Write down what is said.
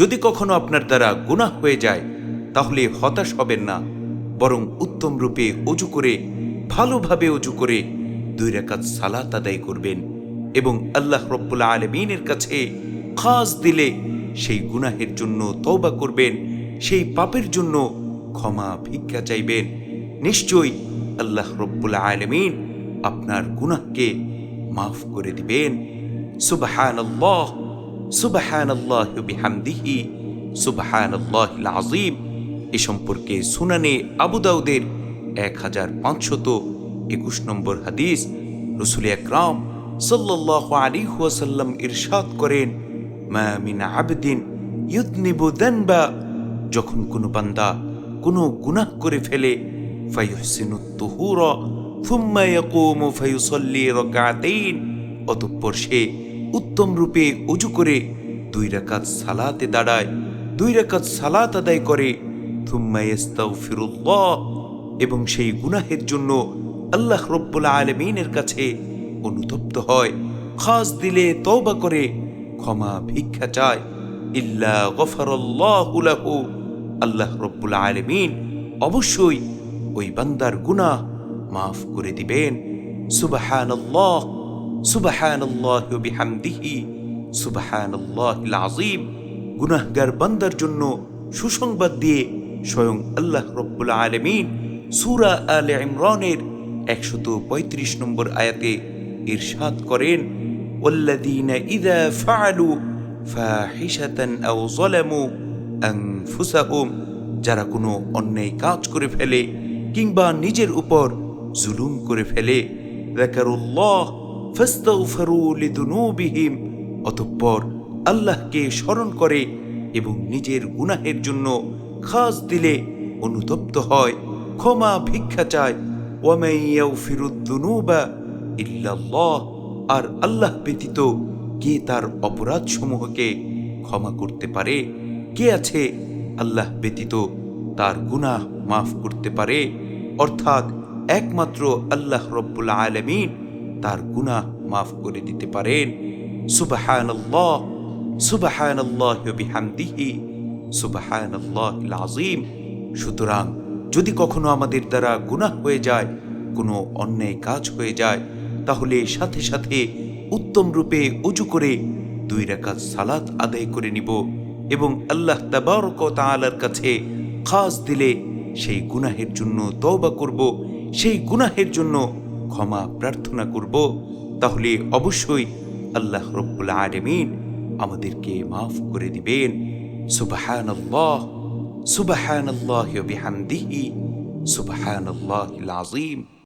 যদি কখনো আপনার দ্বারা গুনাহ হয়ে যায়, তাহলে হতাশ হবেন না, বরং উত্তম রূপে অজু করে, ভালোভাবে অজু করে দুই রাকাত সালাত আদায় করবেন এবং আল্লাহ রব্বুল আলমিনের কাছে খাস দিলে সেই গুনাহের জন্য তওবা করবেন, সেই পাপের জন্য ক্ষমা ভিক্ষা চাইবেন। নিশ্চয়ই আল্লাহ রব্বুল আলমিন আপনার গুনাহকে মাফ করে দিবেন। সুবহানাল্লাহ সুবহানাল্লাহ বিহামদিহি, সুবহানাল্লাহিল আযীম। এ সম্পর্কে সুনানে আবু দাউদের এক হাজার পাঁচশত একুশ নম্বর হাদিস রসুল আকরাম সাল্লাহ আলী ওয়াসাল্লাম ইরশাদ করেন, মা মিন আবদিন ইউদনিবু দানবা। যখন কোনো বান্দা কোনো গুনাহ করে ফেলে, ফায়ুহসিনু তুহুরা থুম্মা ইয়াকুমু ফায়ুসাল্লি রাকাতাইন। অতঃপর সে উত্তম রূপে অজু করে দুই রাকাত সালাতে দাঁড়ায়, দুই রাকাত সালাত আদায় করে এবং সেই গুনাহের জন্য আল্লাহ রব্বুল আলমিনের কাছে অনুতপ্ত হয়, খাস দিলে তওবা করে, ক্ষমা ভিক্ষা চায়। ইল্লা গফারাল্লাহু লাহু, আল্লাহ রব্বুল আলমিন অবশ্যই ওই বান্দার গুনাহ মাফ করে দিবেন। সুবহানাল্লাহ। সুবহানাল্লাহ বিহামদিহি সুবহানাল্লাহিল আযীম গুনাহগার বান্দার জন্য সুসংবাদ দিয়ে স্বয়ং আল্লাহ রব্বুল আলমিন সুরা আলে ইমরানের একশত পঁয়ত্রিশ নম্বর আয়াতে ইরশাদ করেন والذين إذا فعلوا فاحشة أو ظلموا أنفسهم যারা কোনো অন্যায় কাজ করে ফেলে কিংবা নিজের উপর জুলুম করে ফেলে যাকারুল্লাহ ফাস্তাগফিরু অতঃপর আল্লাহকে স্মরণ করে এবং নিজের গুনাহের জন্য খাস দিলে অনুতপ্ত হয়, ক্ষমা ভিক্ষা চায়। ফিরুদ্দুনুবা ইল্লাল্লাহ, আর আল্লাহ ব্যতীত কে তার অপরাধ সমূহকে ক্ষমা করতে পারে? কে আছে আল্লাহ ব্যতীত তার গুনাহ মাফ করতে পারে? অর্থাৎ একমাত্র আল্লাহ রব্বুল আলমিন তার গুনাহ মাফ করে দিতে পারেন। সুবাহানাল্লাহ সুবাহানাল্লাহ বিহামদিহি, সুবাহানাল্লাহিল আযীম। সুতরাং যদি কখনো আমাদের দ্বারা গুনাহ হয়ে যায়, কোনো অন্যায় কাজ হয়ে যায়, তাহলে সাথে সাথে উত্তম রূপে অজু করে দুই রাকাত সালাত আদায় করে নিব এবং আল্লাহ তাবারক ও কাছে খাস দিলে সেই গুনাহের জন্য তওবা করব। সেই গুনাহের জন্য ক্ষমা প্রার্থনা করব, তাহলে অবশ্যই আল্লাহ রব্বুল আলামিন আমাদেরকে মাফ করে দিবেন। সুবহানাল্লাহ, সুবহানাল্লাহি ওয়া বিহামদিহি আল্লাহ আযীম।